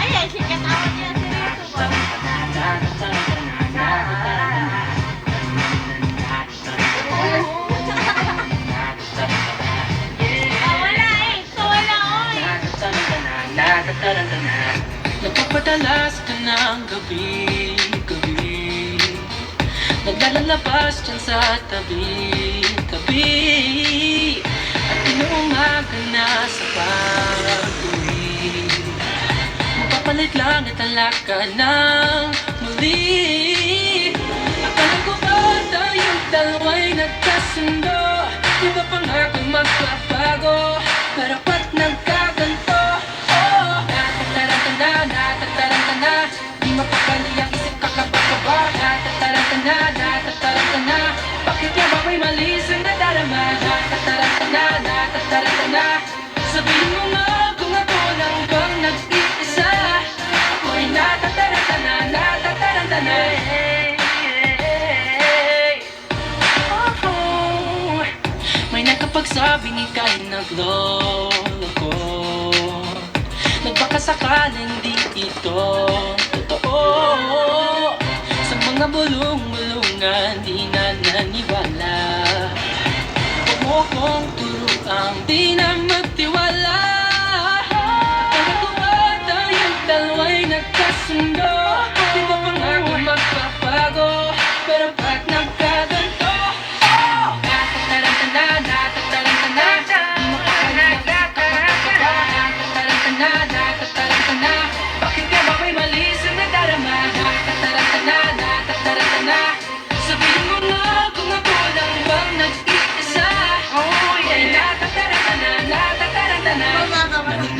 Ayan, sikat ako niya. Ba? So, wala oy. Nagpapadalas ka ng gabi, gabi Naglalabas dyan sa tabi, tabi At inuumaga na sa pag-uwi Mapapalit lang at ang lakad ng muli. Akala ko ba tayong dalawa'y nagkasundo? Di ba pangako magbabago Pero ba't nagkaganto? Oh, natataranta na, natataranta na. Di mapakali ang isip kakabakaba Natataranta na, natataranta na. Bakit nga ba may mali sa nadarama? Natataranta na, natataranta na. Sabihin May nagkapagsabi ni kahit nagloloko Nagbaka sakaling di ito totoo. Sa mga bulong-bulungan di na naniwala. Huwag mo akong turuang di na natataranta